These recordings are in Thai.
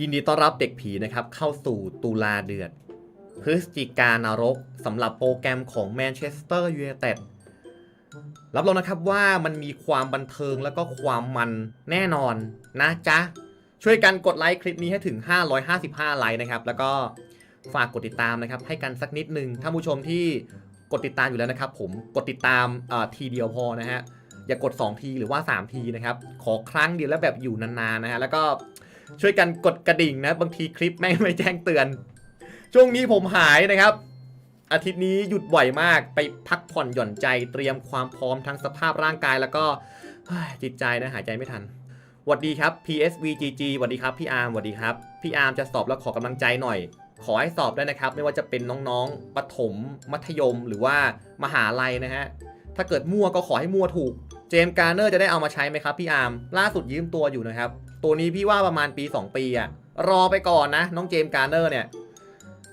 ยินดีต้อนรับเด็กผีนะครับเข้าสู่ตุลาเดือดพฤศจิกานรกสำหรับโปรแกรมของแมนเชสเตอร์ยูไนเต็ดรับรองนะครับว่ามันมีความบันเทิงแล้วก็ความมันแน่นอนนะจ๊ะ ช่วยกันกดไลค์คลิปนี้ให้ถึง 555 ไลค์นะครับ แล้วก็ฝากกดติดตามนะครับ ให้กันสักนิดนึงถ้าผู้ชมที่กดติดตามอยู่แล้วนะครับ ผมกดติดตามอ่อทีเดียวพอนะฮะอย่ากด 2 ทีหรือว่า 3 ทีนะครับ ขอครั้งเดียวแล้วแบบอยู่นานๆนะฮะแล้วก็ ช่วยกันกดกระดิ่งนะ บางทีคลิปไม่งไม่แจ้งเตือน ช่วงนี้ผมหายนะครับ อาทิตย์นี้หยุดบ่อยมากไปพักผ่อนหย่อนใจเตรียมความพร้อมทั้งสภาพร่างกายแล้วก็จิตใจนะหายใจไม่ทันสวัสดีครับ PSVGG สวัสดีครับพี่อาร์มสวัสดีครับ พี่อาร์มจะสอบแล้วขอกำลังใจหน่อย ขอให้สอบได้นะครับ ไม่ว่าจะเป็นน้องๆ ประถม มัธยม หรือว่ามหาลัยนะฮะ ถ้าเกิดมั่วก็ขอให้มั่วถูก เจมส์การ์เนอร์จะได้เอามาใช้ไหมครับพี่อาร์ม ล่าสุดยืมตัวอยู่นะครับ ตัวนี้พี่ว่าประมาณปี 2 ปีอะรอไปก่อนนะ น้องเจมส์การ์เนอร์เนี่ย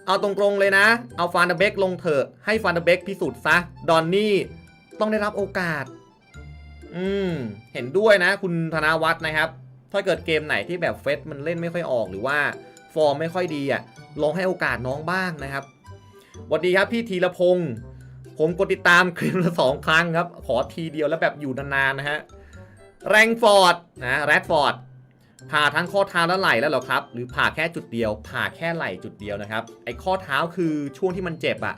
เอาตรงๆเลยนะ เอาฟานเดเบกลงเถอะ ให้ฟานเดเบกพิสูจน์ซะ ดอนนี่ต้องได้รับโอกาส อืม เห็นด้วยนะ คุณธนาวัฒน์นะครับ ถ้าเกิดเกมไหนที่แบบเฟสมันเล่นไม่ค่อยออกหรือว่าฟอร์มไม่ค่อยดีอะ ลองให้โอกาสน้องบ้างนะครับสวัสดีครับพี่ธีรพงศ์ผมกดติดตามคลิปละสองครั้งครับ ขอทีเดียวแล้วแบบอยู่นานๆนะฮะ แรงฟอร์ดนะแรดฟอร์ด ผ่าทั้งข้อเท้าและไหล่แล้วเหรอครับ หรือผ่าแค่จุดเดียว ผ่าแค่ไหล่จุดเดียวนะครับ ไอ้ข้อเท้าคือช่วงที่มันเจ็บอะ่ะ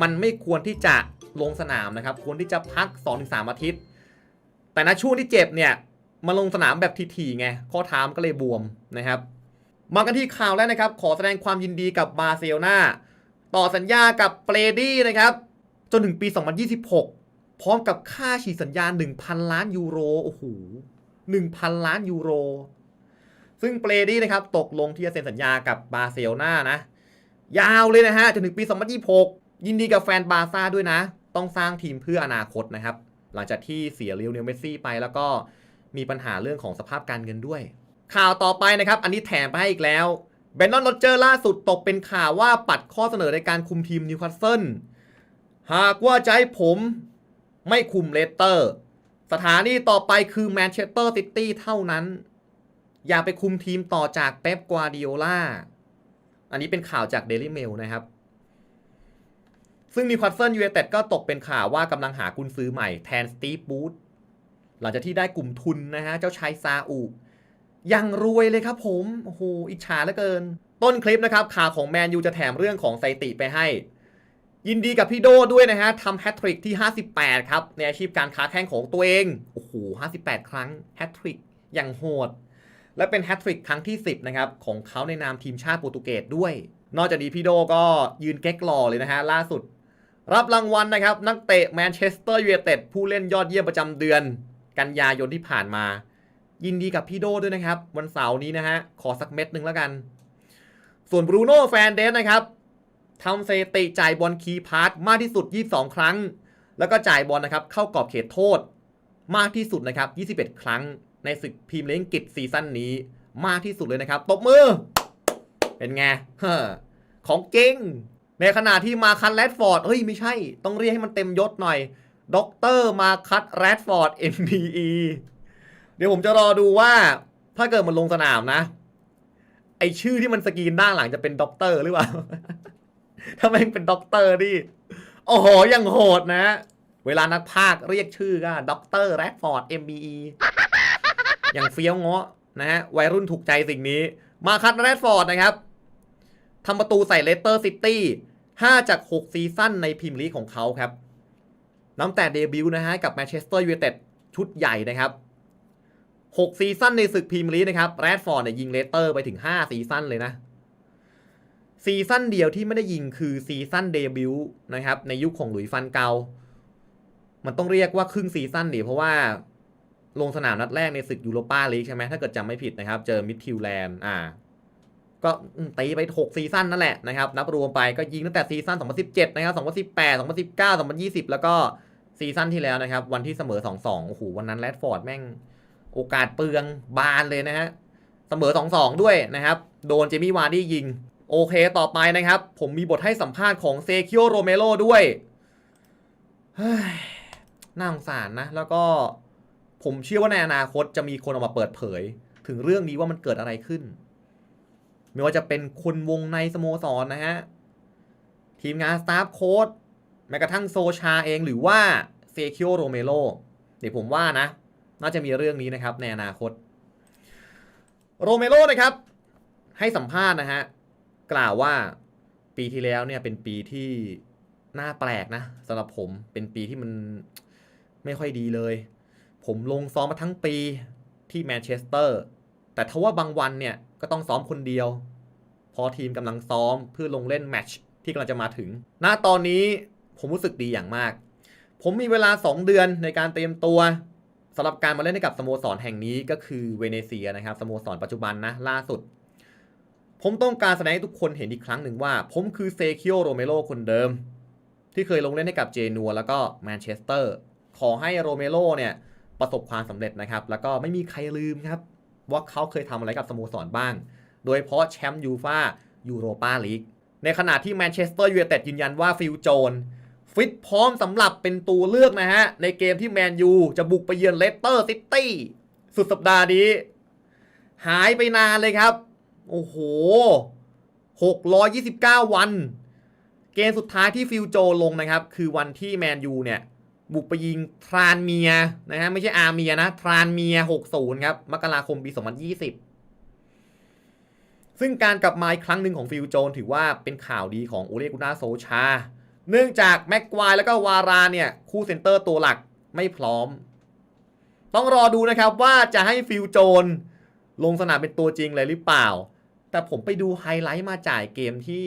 มันไม่ควรที่จะลงสนามนะครับ ควรที่จะพัก 2-3 อาทิตย์ แต่ณช่วงที่เจ็บเนี่ยมาลงสนามแบบทีๆไง ข้อเท้ามันก็เลยบวมนะครับ มากันที่ข่าวแรกนะครับ ขอแสดงความยินดีกับบาร์เซโลนาต่อสัญญากับเปรดี้นะครับ จนถึงปี 2026 พร้อมกับค่าฉีดสัญญา 1,000 ล้านยูโร โอ้โห 1,000 ล้านยูโร ซึ่งเปรดี้นะครับตกลงที่จะเซ็นสัญญากับบาร์เซโลนานะ ยาวเลยนะฮะจนถึงปี 2026 ยินดีกับแฟนบาร์ซ่าด้วยนะ ต้องสร้างทีมเพื่ออนาคตนะครับ หลังจากที่เสียเลียวเนลเมสซี่ไปแล้วก็มีปัญหาเรื่องของสภาพการเงินด้วย ข่าวต่อไปนะครับ อันนี้แถมไปให้อีกแล้วเบนนอนโรเจอร์ล่าสุดตกเป็นข่าวว่าปัดข้อเสนอในการคุมทีมนิวคาสเซิลหากว่าจะให้ผมไม่คุมเลสเตอร์ สถานีต่อไปคือแมนเชสเตอร์ซิตี้เท่านั้น อย่าไปคุมทีมต่อจากเป๊ปกัวาดิโอลาอันนี้เป็นข่าวจากเดลิเมลนะครับ ซึ่งนิวคาสเซิลยูไนเต็ดก็ตกเป็นข่าวว่ากำลังหากุนซื้อใหม่แทนสตีฟบูธหลังจากที่ได้กลุ่มทุนนะฮะ เจ้าชายซาอุยังรวยเลยครับผม โอ้โห อิจฉาเหลือเกิน ต้นคลิปนะครับ ข่าวของแมนยูจะแถมเรื่องของสถิติไปให้ ยินดีกับพี่โดด้วยนะฮะทำแฮตทริกที่ 58 ครับ ในอาชีพการค้าแข่งของตัวเอง โอ้โห 58 ครั้งแฮตทริกอย่างโหด และเป็นแฮตทริกครั้งที่ 10 นะครับ ของเขาในนามทีมชาติโปรตุเกสด้วย นอกจากนี้พี่โดก็ยืนเก๊กหล่อเลยนะฮะ ล่าสุด รับรางวัลนะครับ นักเตะแมนเชสเตอร์ยูไนเต็ดผู้เล่นยอดเยี่ยมประจำเดือน กันยายนที่ผ่านมา ยินดีกับพี่โดด้วยนะครับ วันเสาร์นี้นะฮะ ขอสักเม็ดหนึ่งแล้วกัน ส่วนบรูโน่แฟนเดสนะครับทำสถิติจ่ายบอลคีย์พาสมากที่สุด 22 ครั้ง แล้วก็จ่ายบอลนะครับเข้ากรอบเขตโทษมากที่สุดนะครับ 21 ครั้ง ในศึกพรีเมียร์ลีกอังกฤษซีซั่นนี้มากที่สุดเลยนะครับ ตบมือ เป็นไงเฮ้อของเก่ง ในขณะที่มาคัตแรดฟอร์ด เฮ้ย ไม่ใช่ ต้องเรียกให้มันเต็มยศหน่อยด็อกเตอร์มาคัตแรดฟอร์ด MBE เดี๋ยวผมจะรอดูว่า ถ้าเกิดมันลงสนามนะ ไอชื่อที่มันสกรีนด้านหลังจะเป็นด็อกเตอร์หรือเปล่า ถ้าแม่งเป็นด็อกเตอร์นี่โอ้โหยังโหดนะ เวลานักพากเรียกชื่อก็ด็อกเตอร์แรดฟอร์ด MBE อย่างเฟี้ยวเงาะนะฮะวัยรุ่นถูกใจสิ่งนี้ มาคัตแรดฟอร์ดนะครับทำประตูใส่เลสเตอร์ซิตี้5จาก 6 ซีซั่นในพรีเมียร์ลีกของเขาครับนับแต่เดบิวต์นะฮะกับแมนเชสเตอร์ยูไนเต็ดชุดใหญ่นะครับ 6 ซีซั่นในศึกพรีเมียร์ลีกนะครับแรดฟอร์ดเนี่ยยิงเลสเตอร์ไปถึง 5 ซีซั่นเลยนะซีซั่นเดียวที่ไม่ได้ยิงคือซีซั่นเดบิวต์นะครับในยุคของหลุยส์ฟันเกา มันต้องเรียกว่าครึ่งซีซั่นดิเพราะว่า ลงสนามนัดแรกในศึกยูโรปาลีกใช่ไหมถ้าเกิดจำไม่ผิดนะครับ เจอมิดทิวแลนด์อ่า ก็ตีไป 6 ซีซั่นนั่นแหละนะครับ นับรวมไปก็ยิงตั้งแต่ซีซั่น 2017 นะครับ 2018 2019 2020 แล้วก็ซีซั่นที่แล้วนะครับ วันที่เสมอ 2-2 โอ้โห วันนั้นแรดฟอร์ดแม่งโอกาสเปลืองบานเลยนะฮะ เสมอ 2-2 ด้วยนะครับ โดนเจมี่วาร์ดี้ยิง โอเคต่อไปนะครับ ผมมีบทให้สัมภาษณ์ของเซคิโอโรเมโรด้วยเฮ้ยน่าสงสารนะ แล้วก็ ผมเชื่อว่าในอนาคตจะมีคนออกมาเปิดเผย ถึงเรื่องนี้ว่ามันเกิดอะไรขึ้น ไม่ว่าจะเป็นคนวงในสโมสรนนะฮะ ทีมงานสตาฟโค้ดแม้กระทั่งโซชาเองหรือว่าเซคิโอโรเมโรเดี๋ยวผมว่านะ น่าจะมีเรื่องนี้นะครับในอนาคต โรเมโรนะครับ ให้สัมภาษณ์นะฮะ กล่าวว่าปีที่แล้วเนี่ยเป็นปีที่น่าแปลกนะสำหรับผมเป็นปีที่มันไม่ค่อยดีเลย ผมลงซ้อมมาทั้งปีที่แมนเชสเตอร์ แต่ทว่าบางวันเนี่ยก็ต้องซ้อมคนเดียว พอทีมกำลังซ้อมเพื่อลงเล่นแมตช์ที่กำลังจะมาถึง ณ ตอนนี้ผมรู้สึกดีอย่างมาก ผมมีเวลา 2 เดือนในการเตรียมตัวสำหรับการมาเล่นให้กับสโมสรแห่งนี้ก็คือเวเนเซียนะครับสโมสรปัจจุบันนะล่าสุด ผมต้องการแสดงให้ทุกคนเห็นอีกครั้งหนึ่งว่า ผมคือเซคิโอโรเมโรคนเดิม ที่เคยลงเล่นให้กับเจนัวแล้วก็แมนเชสเตอร์ขอให้โรเมโรเนี่ย ประสบความสำเร็จนะครับ แล้วก็ไม่มีใครลืมครับ ว่าเขาเคยทำอะไรกับสโมสรบ้าง โดยเฉพาะแชมป์ยูฟายูโรปาลีกในขณะที่แมนเชสเตอร์ยูไนเต็ดยืนยันว่าฟิลโจนฟิตพร้อมสำหรับเป็นตัวเลือกนะฮะ ในเกมที่แมนยูจะบุกไปเยือนเลสเตอร์ซิตี้สุดสัปดาห์นี้ หายไปนานเลยครับ โอ้โห 629 วัน เกมสุดท้ายที่ฟิลโจลงนะครับ คือวันที่แมนยูเนี่ย บุกไปยิงทรานเมียนะฮะไม่ใช่อาเมียนะ ทรานเมีย 60 ครับมกราคมปี 2020 ซึ่งการกลับมาอีกครั้งหนึ่งของฟิลโจน ถือว่าเป็นข่าวดีของโอเลกุน่าโซชา เนื่องจากแม็กควายแล้วก็วาราเนี่ย คู่เซนเตอร์ตัวหลักไม่พร้อม ต้องรอดูนะครับว่าจะให้ฟิลโจน ลงสนามเป็นตัวจริงเลยหรือเปล่า แต่ผมไปดูไฮไลท์มาจ่ายเกมที่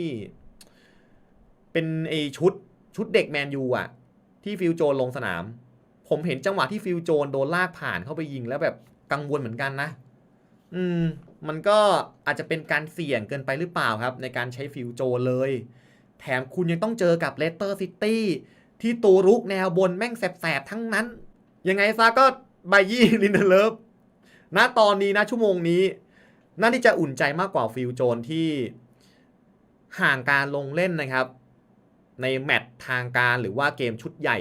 เป็นไอชุดชุดเด็กแมนยูอะ ที่ฟิลโจนลงสนาม ผมเห็นจังหวะที่ฟิลโจนโดนลากผ่านเข้าไปยิงแล้วแบบกังวลเหมือนกันนะ อืม มันก็อาจจะเป็นการเสี่ยงเกินไปหรือเปล่าครับ ในการใช้ฟิลโจนเลย แถมคุณยังต้องเจอกับเลสเตอร์ซิตี้ที่ตัวรุกแนวบนแม่งแสบๆทั้งนั้น ยังไงซะก็ไบยี่ลินเดเลิฟณตอนนี้นะชั่วโมงนี้ น่าที่จะอุ่นใจมากกว่าฟิลโจนที่ห่างการลงเล่นนะครับ ในแมตช์ทางการหรือว่าเกมชุดใหญ่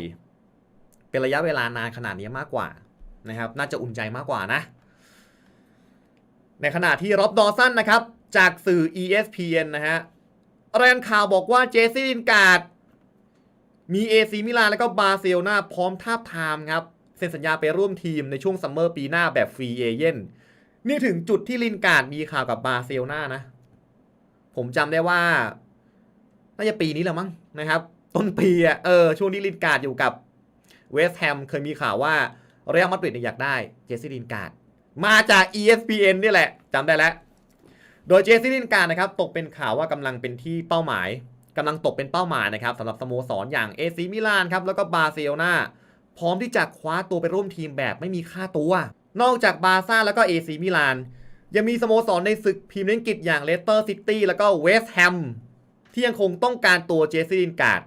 เป็นระยะเวลานานขนาดนี้มากกว่านะครับ น่าจะอุ่นใจมากกว่านะ ในขณะที่ร็อบดอสันนะครับ จากสื่อ ESPN นะฮะรายงานข่าวบอกว่าเจสซี่ลินการ์ดมีเอซีมิลานแล้วก็บาร์เซโลนาพร้อมทาบทามครับเซ็นสัญญาไปร่วมทีมในช่วงซัมเมอร์ปีหน้าแบบฟรีเอเย่นนี่ถึงจุดที่ลินการ์ดมีข่าวกับบาร์เซโลนานะ ผมจำได้ว่า น่าจะปีนี้แหละมั้ง นะครับ ต้นปีอะเออช่วงที่ลินการ์ดอยู่กับเวสต์แฮมเคยมีข่าวว่าเรอัลมาดริดเนี่ยอยากได้เจสซี่ลินการ์ดมาจาก ESPN นี่แหละจำได้แล้ว โดยเจสซี่ลินการ์ดนะครับตกเป็นข่าวว่ากำลังเป็นที่เป้าหมายกำลังตกเป็นเป้าหมายนะครับสำหรับสโมสรอย่างเอซีมิลานครับแล้วก็บาร์เซโลนาพร้อมที่จะคว้าตัวไปร่วมทีมแบบไม่มีค่าตัว นอกจากบาร์ซ่าแล้วก็เอซีมิลานยังมีสโมสรในศึกพรีเมียร์ลีกอย่างเลสเตอร์ซิตี้แล้วก็เวสต์แฮม ที่ยังคงต้องการตัวเจสซี่ลินการ์ด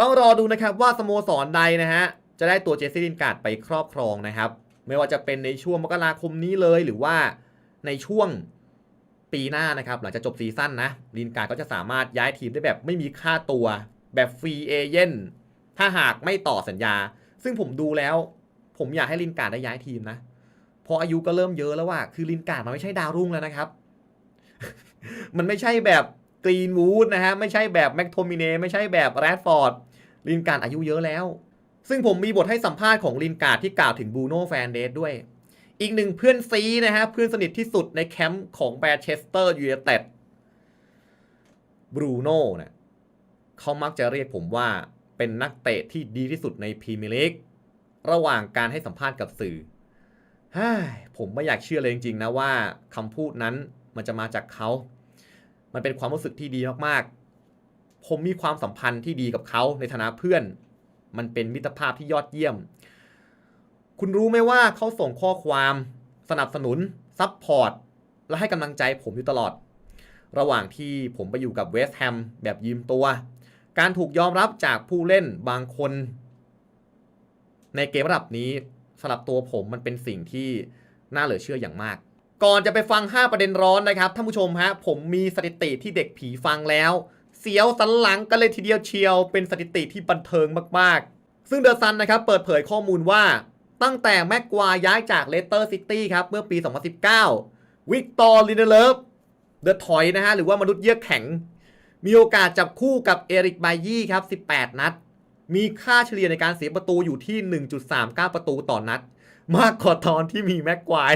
ต้องรอดูนะครับว่าสโมสรใดนะฮะจะได้ตัวเจสซี่ลินการ์ดไปครอบครองนะครับ ไม่ว่าจะเป็นในช่วงมกราคมนี้เลยหรือว่าในช่วงปีหน้านะครับ หลังจากจบซีซั่นนะลินการ์ดก็จะสามารถย้ายทีมได้แบบไม่มีค่าตัวแบบฟรีเอเย่นถ้าหากไม่ต่อสัญญา ซึ่งผมดูแล้ว ผมอยากให้ลินการ์ดได้ย้ายทีมนะเพราะอายุก็เริ่มเยอะแล้วว่าคือลินการ์ดมันไม่ใช่ดาวรุ่งแล้วนะครับ มันไม่ใช่แบบ กรีนวูดนะฮะ ไม่ใช่แบบแม็กโทมิเนไม่ใช่แบบแรดฟอร์ดลินการ์ดอายุเยอะแล้ว ซึ่งผมมีบทให้สัมภาษณ์ของลินการ์ดที่กล่าวถึงบูโน่แฟนเดสด้วย อีกหนึ่งเพื่อนซีนะฮะ เพื่อนสนิทที่สุดในแคมป์ของแมนเชสเตอร์ยูไนเต็ดบรูโน่เนี่ยเขามักจะเรียกผมว่าเป็นนักเตะที่ดีที่สุดในพรีเมียร์ลีกระหว่างการให้สัมภาษณ์กับสื่อผมไม่อยากเชื่อเลยจริงๆนะว่าคำพูดนั้นมันจะมาจากเขา มันเป็นความรู้สึกที่ดีมากๆ ผมมีความสัมพันธ์ที่ดีกับเขาในฐานะเพื่อน มันเป็นมิตรภาพที่ยอดเยี่ยม คุณรู้ไหมว่าเขาส่งข้อความสนับสนุนซัพพอร์ตและให้กำลังใจผมอยู่ตลอด ระหว่างที่ผมไปอยู่กับเวสต์แฮมแบบยืมตัว การถูกยอมรับจากผู้เล่นบางคน ในเกมระดับนี้สำหรับตัวผมมันเป็นสิ่งที่น่าเหลือเชื่ออย่างมาก ก่อนจะไปฟัง 5 ประเด็นร้อนนะครับท่านผู้ชมฮะผมมีสถิติที่เด็กผีฟังแล้ว เสียวสันหลังกันเลยทีเดียวเชียว เป็นสถิติที่บันเทิงมากๆ ซึ่งเดอะซันนะครับเปิดเผยข้อมูลว่า ตั้งแต่แม็กควายย้ายจากเลสเตอร์ซิตี้ครับเมื่อปี 2019 วิกตอร์ลินเดเลฟเดอะทอยนะฮะหรือว่ามนุษย์เยือกแข็ง มีโอกาสจับคู่กับเอริกไบยี่ครับ 18 นัด มีค่าเฉลี่ยในการเสียประตูอยู่ที่ 1.39 ประตูต่อนนัด มากกว่าตอนที่มีแม็กควาย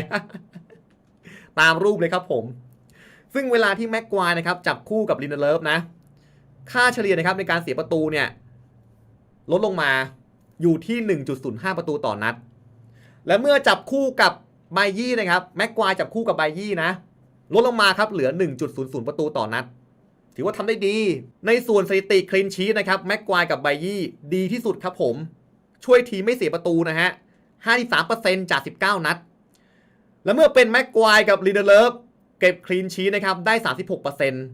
ตามรูปเลยครับผม ซึ่งเวลาที่แม็กควายนะครับจับคู่กับลินเดเลฟนะ ค่าเฉลี่ยนะครับในการเสียประตูเนี่ยลดลงมาอยู่ที่ 1.05 ประตูต่อนัด และเมื่อจับคู่กับไบยี่นะครับแม็กควายจับคู่กับไบยี่นะลดลงมาครับเหลือ 1.00 ประตูต่อนัด ถือว่าทำได้ดี ในส่วนสถิติคลีนชีสนะครับแม็กควายกับไบยี่ดีที่สุดครับผม ช่วยทีไม่เสียประตูนะฮะ 53%จาก 19 นัด แล้วเมื่อเป็นแม็กควายกับลีเดเลฟเก็บคลีนชีสนะครับได้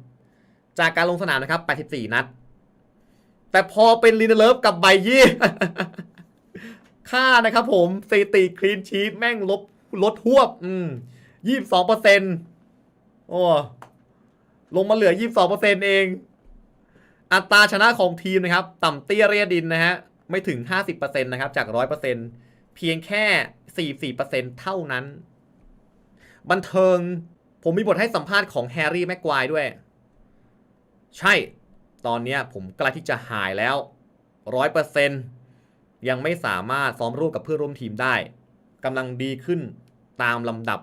36%จากการลงสนามนะครับ 84 นัด แต่พอเป็นลีเดเลฟกับไบยี่ ค่านะครับผมสถิติคลีนชีสแม่งลบลดหวบ อืมยี่สิบสองเปอร์เซ็นต์โอ้ลงมาเหลือยี่สิบสองเปอร์เซ็นเอง อัตราชนะของทีมนะครับ ต่ำเตี้ยเรียดินนะฮะ ไม่ถึงห้าสิบเปอร์เซ็นต์นะครับ จากร้อยเปอร์เซ็นต์เพียงแค่สี่สี่เปอร์เซ็นต์เท่านั้น บันเทิง ผมมีบทให้สัมภาษณ์ของแฮร์รี่แม็กควายด้วย ใช่ ตอนนี้ผมใกล้ที่จะหายแล้วร้อยเปอร์เซ็นต์ยังไม่สามารถซ้อมร่วมกับเพื่อนร่วมทีมได้กำลังดีขึ้นตามลำดับ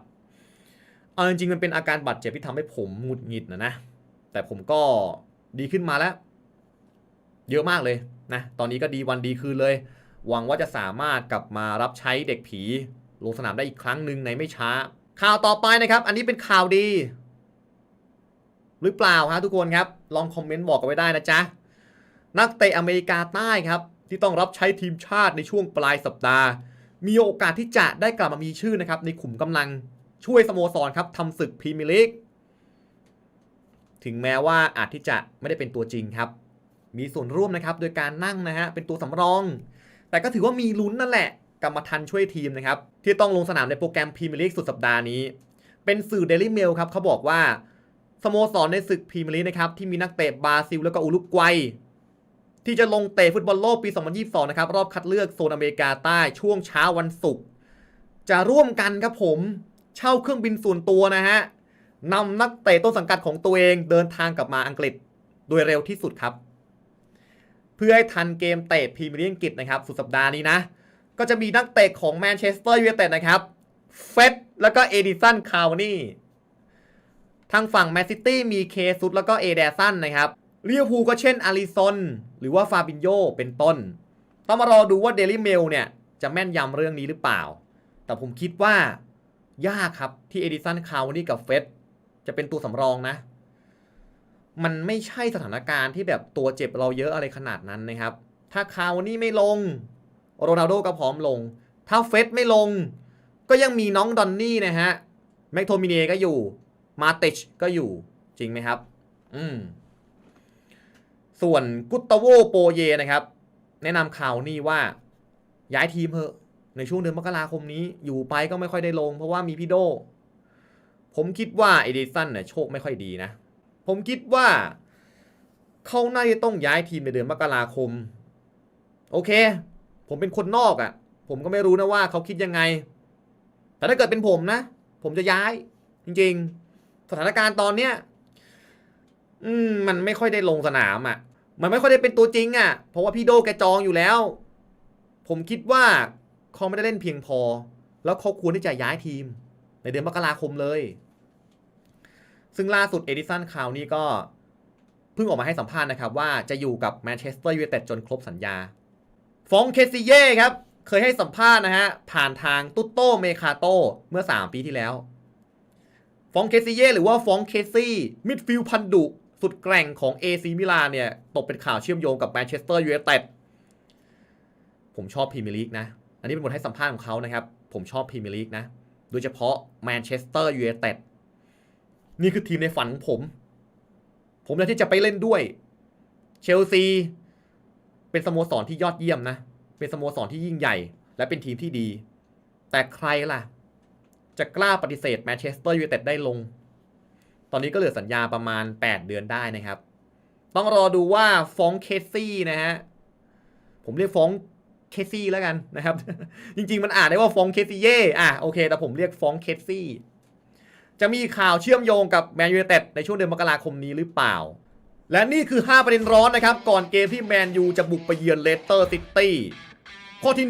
เอาจริงๆมันเป็นอาการบาดเจ็บที่ทำให้ผมหงุดหงิดนะนะ แต่ผมก็ดีขึ้นมาแล้ว เยอะมากเลยนะ ตอนนี้ก็ดีวันดีคืนเลย หวังว่าจะสามารถกลับมารับใช้เด็กผีลงสนามได้อีกครั้งหนึ่งในไม่ช้า ข่าวต่อไปนะครับ อันนี้เป็นข่าวดี หรือเปล่าฮะทุกคนครับ ลองคอมเมนต์บอกกันไว้ได้นะจ๊ะ นักเตะอเมริกาใต้ครับ ที่ต้องรับใช้ทีมชาติในช่วงปลายสัปดาห์ มีโอกาสที่จะได้กลับมามีชื่อนะครับ ในขุมกำลังช่วยสโมสรครับทำศึกพรีเมียร์ลีกถึงแม้ว่าอาจที่จะไม่ได้เป็นตัวจริงครับ มีส่วนร่วมนะครับโดยการนั่งนะฮะเป็นตัวสำรอง แต่ก็ถือว่ามีลุ้นนั่นแหละ กรรมทันช่วยทีมนะครับ ที่ต้องลงสนามในโปรแกรมพรีเมียร์ลีกสุดสัปดาห์นี้ เป็นสื่อเดลิเมลครับเขาบอกว่าสโมสรในศึกพรีเมียร์ลีกนะครับที่มีนักเตะบราซิลแล้วก็อุรุกวัย ที่จะลงเตะฟุตบอลโลกปี 2022 นะครับ รอบคัดเลือกโซนอเมริกาใต้ช่วงเช้าวันศุกร์จะร่วมกันครับผมเช่าเครื่องบินส่วนตัวนะฮะนำนักเตะต้นสังกัดของตัวเองเดินทางกลับมาอังกฤษโดยเร็วที่สุดครับ เพื่อให้ทันเกมเตะพรีเมียร์ลีกอังกฤษนะครับ สุดสัปดาห์นี้นะ ก็จะมีนักเตะของแมนเชสเตอร์ยูไนเต็ดนะครับ เฟดแล้วก็เอดิสันคาวนี่ทางฝั่งแมนซิตี้มีเคซุดแล้วก็เอเดสันนะครับเรียวพูก็เช่นอาริซอนหรือว่าฟาบินโยเป็นต้น ต้องมารอดูว่าเดลิเมลเนี่ย จะแม่นยำเรื่องนี้หรือเปล่า แต่ผมคิดว่ายากครับที่เอดิสันคาวนี่กับเฟสจะเป็นตัวสำรองนะ มันไม่ใช่สถานการณ์ที่แบบตัวเจ็บเราเยอะอะไรขนาดนั้นนะครับ ถ้าคาวนี่ไม่ลง โรนัลโดก็พร้อมลง ถ้าเฟสไม่ลง ก็ยังมีน้องดอนนี่นะฮะแม็กโทมิเนก็อยู่ มาเตชก็อยู่จริงไหมครับ อืม ส่วนกุตตโวโปเยนะครับ แนะนำข่าวนี่ว่า ย้ายทีมเถอะ ในช่วงเดือนมกราคมนี้ อยู่ไปก็ไม่ค่อยได้ลง เพราะว่ามีพี่โด ผมคิดว่าเอดิสันเนี่ยโชคไม่ค่อยดีนะ ผมคิดว่า เขาน่าจะต้องย้ายทีมในเดือนมกราคม โอเค ผมเป็นคนนอกอะ่ะ ผมก็ไม่รู้นะว่าเขาคิดยังไง แต่ถ้าเกิดเป็นผมนะ ผมจะย้าย จริง ๆ สถานการณ์ตอนเนี้ยอืมมันไม่ค่อยได้ลงสนามอะ่ะ มันไม่ค่อยได้เป็นตัวจริงอะ่ะ เพราะว่าพี่โดแกจองอยู่แล้ว ผมคิดว่าเขาไม่ได้เล่นเพียงพอ แล้วเขาควรที่จะย้ายทีม ในเดือนมกราคมเลย ซึ่งล่าสุดเอดิสันคาวนี่ก็เพิ่งออกมาให้สัมภาษณ์นะครับว่าจะอยู่กับแมนเชสเตอร์ยูไนเต็ดจนครบสัญญา ฟองเคซิเย่ครับ เคยให้สัมภาษณ์นะฮะ ผ่านทางตุตโตเมคาโตเมื่อ 3 ปีที่แล้ว ฟองเคซิเย่หรือว่าฟองเคซี่มิดฟิลด์พันดุสุดแกร่งของเอซีมิลานเนี่ย ตกเป็นข่าวเชื่อมโยงกับแมนเชสเตอร์ยูไนเต็ดผมชอบพรีเมียร์ลีกนะ อันนี้เป็นบทให้สัมภาษณ์ของเขานะครับ ผมชอบพรีเมียร์ลีกนะ โดยเฉพาะแมนเชสเตอร์ยูไนเต็ดนี่คือทีมในฝันของผม ผมอยากที่จะไปเล่นด้วย เชลซี เป็นสโมสรที่ยอดเยี่ยมนะ เป็นสโมสรที่ยิ่งใหญ่ และเป็นทีมที่ดี แต่ใครล่ะ จะกล้าปฏิเสธแมนเชสเตอร์ยูไนเต็ดได้ลง ตอนนี้ก็เหลือสัญญาประมาณ 8 เดือนได้นะครับ ต้องรอดูว่าฟองเคซี่นะฮะ ผมเรียกฟองเคซี่แล้วกันนะครับ จริง ๆ มันอ่านได้ว่าฟองเคซี่เย่อะโอเค แต่ผมเรียกฟองเคซี่จะมีข่าวเชื่อมโยงกับแมนยู i นเต็ดในช่วงเดือนมกราคมนี้หรือเปล่า และนี่คือ 5 ประเด็นร้อนนะครับ ก่อนเกมที่แมนยูจะบุกไปเยือนเลสเตอร์ซิตี้ข้อที่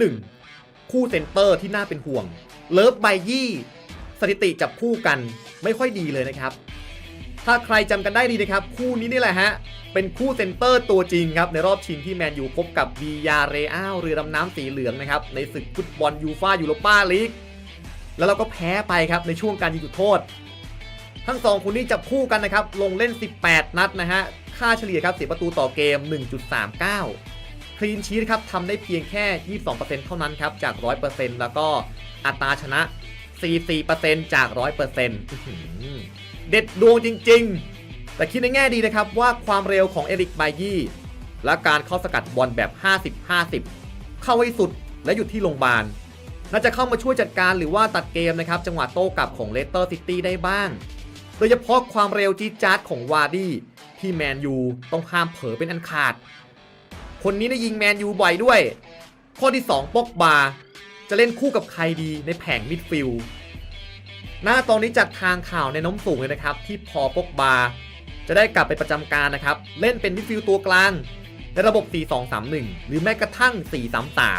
1 คู่เซนเตอร์ที่น่าเป็นห่วง เลิฟไบยี่สถิติจับคู่กันไม่ค่อยดีเลยนะครับ ถ้าใครจำกันได้ดีนะครับ คู่นี้นี่แหละฮะ เป็นคู่เซนเตอร์ตัวจริงครับ ในรอบชิงที่แมนยูพบกับวียาเรอัลเรือดำน้ำสีเหลืองนะครับ ในศึกฟุตบอลยูฟ่ายูโรปาลีกแล้วเราก็แพ้ไปครับในช่วงการยิงจุดโทษ ทั้งสองคนนี้จับคู่กันนะครับลงเล่น 18 นัดนะฮะ ค่าเฉลี่ยครับเสียประตูต่อเกม 1.39 คลีนชีตครับทำได้เพียงแค่ 22%เท่านั้นครับจาก 100%แล้วก็อัตราชนะ 44%จาก 100%เด็ดดวงจริง ๆ แต่คิดในแง่ดีนะครับว่าความเร็วของเอริกไบยี่และการเข้าสกัดบอลแบบ 50-50 เข้าให้สุดและหยุดที่โรงพยาบาลน่าจะเข้ามาช่วยจัดการหรือว่าตัดเกมนะครับ จังหวะโต้กลับของเลสเตอร์ซิตี้ได้บ้าง โดยเฉพาะความเร็วจี๊ดจ๊าดของวาร์ดี้ ที่แมนยูต้องห้ามเผลอเป็นอันขาด คนนี้ได้ยิงแมนยูบ่อยด้วย ข้อที่ 2ปอกบา จะเล่นคู่กับใครดีในแผงมิดฟิลด์หน้าตอนนี้จากทางข่าวในน้มสูงเลยนะครับ ที่พอปอกบา จะได้กลับไปประจำการนะครับ เล่นเป็นมิดฟิลด์ตัวกลางในระบบ 4-2-3-1 หรือแม้กระทั่ง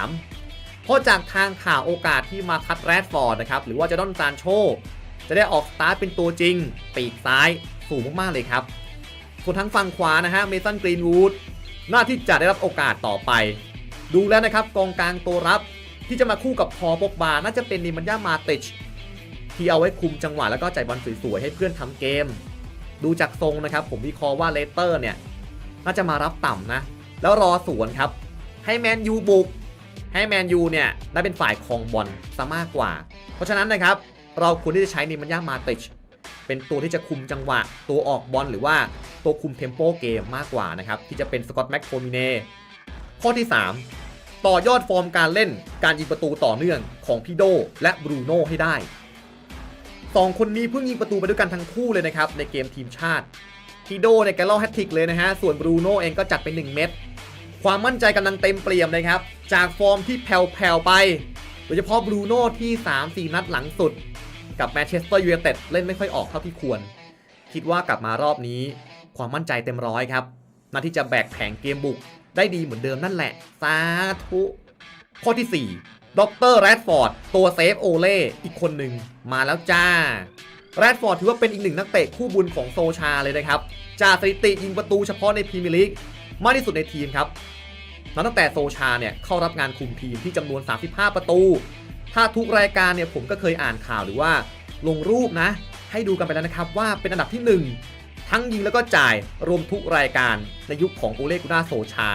4-3-3 เพราะจากทางข่าวโอกาสที่มาคัดแรดฟอร์ดนะครับ หรือว่าจะดอนซานโช จะได้ออกสตาร์ทเป็นตัวจริง ปีกซ้ายสูงมากๆเลยครับ ส่วนทางฝั่งขวานะฮะเมสันกรีนวูดหน้าที่จะได้รับโอกาสต่อไป ดูแล้วนะครับกองกลางตัวรับที่จะมาคู่กับพอปกบาน่าจะเป็นนิมันยามาติชที่เอาไว้คุมจังหวะแล้วก็จ่ายบอลสวยๆให้เพื่อนทำเกม ดูจากทรงนะครับ ผมวิเคราะห์ว่าเลสเตอร์เนี่ยน่าจะมารับต่ำนะ แล้วรอสวนครับ ให้แมนยูบุก ให้แมนยูเนี่ยได้เป็นฝ่ายคองบอลซะมากกว่า เพราะฉะนั้นนะครับ เราควรที่จะใช้นิมันยามาติช เป็นตัวที่จะคุมจังหวะ ตัวออกบอลหรือว่าตัวคุมเทมโปเกมมากกว่านะครับ ที่จะเป็นสกอตแม็กโทมิเน่ข้อที่ 3 ต่อยอดฟอร์มการเล่นการยิงประตูต่อเนื่องของพี่โดและบรูโน่ให้ได้สองคนนี้เพิ่งยิงประตูไปด้วยกันทั้งคู่เลยนะครับ ในเกมทีมชาติพี่โดเนี่ยแกล่อแฮตทริกเลยนะฮะส่วนบรูโน่เองก็จัดไป1เม็ดความมั่นใจกำลังเต็มเปี่ยมเลยครับ จากฟอร์มที่แผ่วๆไป โดยเฉพาะบรูโน่ที่ 3-4 นัดหลังสุด กับแมนเชสเตอร์ยูไนเต็ดเล่นไม่ค่อยออกเท่าที่ควร คิดว่ากลับมารอบนี้ความมั่นใจเต็มร้อยครับน่าที่จะแบกแผงเกมบุกได้ดีเหมือนเดิมนั่นแหละ สาธุ ข้อที่ 4ด็อกเตอร์แรดฟอร์ด ตัวเซฟโอเล่อีกคนหนึ่งมาแล้วจ้า แรดฟอร์ดถือว่าเป็นอีกหนึ่งนักเตะคู่บุญของโซชาเลยนะครับ จากสถิติยิงประตูเฉพาะในพรีเมียร์ลีกมากที่สุดในทีมครับนับตั้งแต่โซชาเนี่ยเข้ารับงานคุมทีมที่จำนวน 35 ประตู ถ้าทุกรายการเนี่ยผมก็เคยอ่านข่าวหรือว่า ลงรูปนะ ให้ดูกันไปแล้วนะครับว่าเป็นอันดับที่ 1 ทั้งยิงแล้วก็จ่ายรวมทุกรายการในยุคของโอเลกุน่าโซชา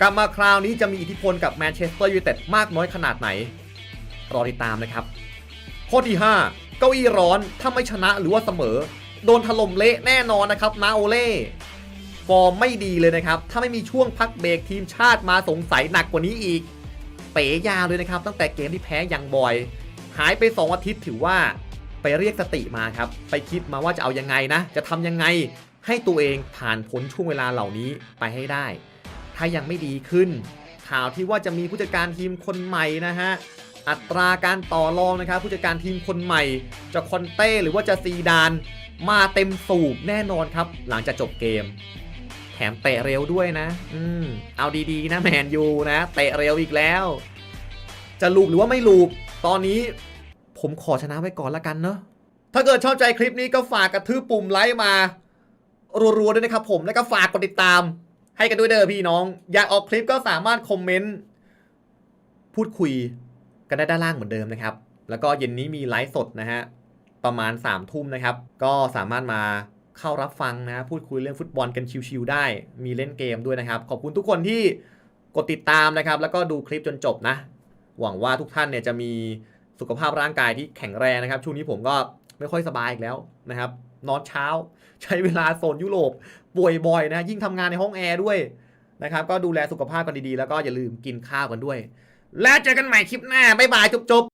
กลับมาคราวนี้จะมีอิทธิพลกับแมนเชสเตอร์ยูไนเต็ดมากน้อยขนาดไหน รอติดตามนะครับ ข้อที่ 5 เก้าอี้ร้อนถ้าไม่ชนะหรือว่าเสมอ โดนถล่มเละแน่นอนนะครับนาโอเล่ฟอร์มไม่ดีเลยนะครับ ถ้าไม่มีช่วงพักเบรกทีมชาติมาสงสัยหนักกว่านี้อีก เป๋ยาวเลยนะครับ ตั้งแต่เกมที่แพ้ยังบอย หายไป 2 อาทิตย์ถือว่าไปเรียกสติมาครับ ไปคิดมาว่าจะเอายังไงนะ จะทำยังไงให้ตัวเองผ่านพ้นช่วงเวลาเหล่านี้ไปให้ได้ ถ้ายังไม่ดีขึ้น ข่าวที่ว่าจะมีผู้จัดการทีมคนใหม่นะฮะอัตราการต่อรองนะครับ ผู้จัดการทีมคนใหม่ จะคอนเต้หรือว่าจะซีดาน มาเต็มสูบแน่นอนครับ หลังจากจบเกม แถมเตะเร็วด้วยนะ อืม เอาดีๆนะแมนยูนะ เตะเร็วอีกแล้ว จะลูบหรือว่าไม่ลูบตอนนี้ผมขอชนะไว้ก่อนละกันเนอะถ้าเกิดชอบใจคลิปนี้ก็ฝากกระทืบปุ่มไลค์มา รัวๆด้วยนะครับผมแล้วก็ฝากกดติดตาม ให้กันด้วยเด้อพี่น้อง อยากออกคลิปก็สามารถคอมเมนต์พูดคุยกันได้ด้านล่างเหมือนเดิมนะครับ แล้วก็เย็นนี้มีไลฟ์สดนะฮะ ประมาณ3ามทุ่มนะครับ ก็สามารถมา เข้ารับฟังนะพูดคุยเรื่องฟุตบอลกันชิวๆได้ มีเล่นเกมด้วยนะครับ ขอบคุณทุกคนที่กดติดตามนะครับ แล้วก็ดูคลิปจนจบนะ หวังว่าทุกท่านเนี่ยจะมีสุขภาพร่างกายที่แข็งแรงนะครับ ช่วงนี้ผมก็ไม่ค่อยสบายอีกแล้วนะครับ นอนเช้า ใช้เวลาโซนยุโรปป่วยบ่อยนะ ยิ่งทำงานในห้องแอร์ด้วยนะครับ ก็ดูแลสุขภาพกันดีๆ แล้วก็อย่าลืมกินข้าวกันด้วย แล้วเจอกันใหม่คลิปหน้าบ๊ายบายจบๆ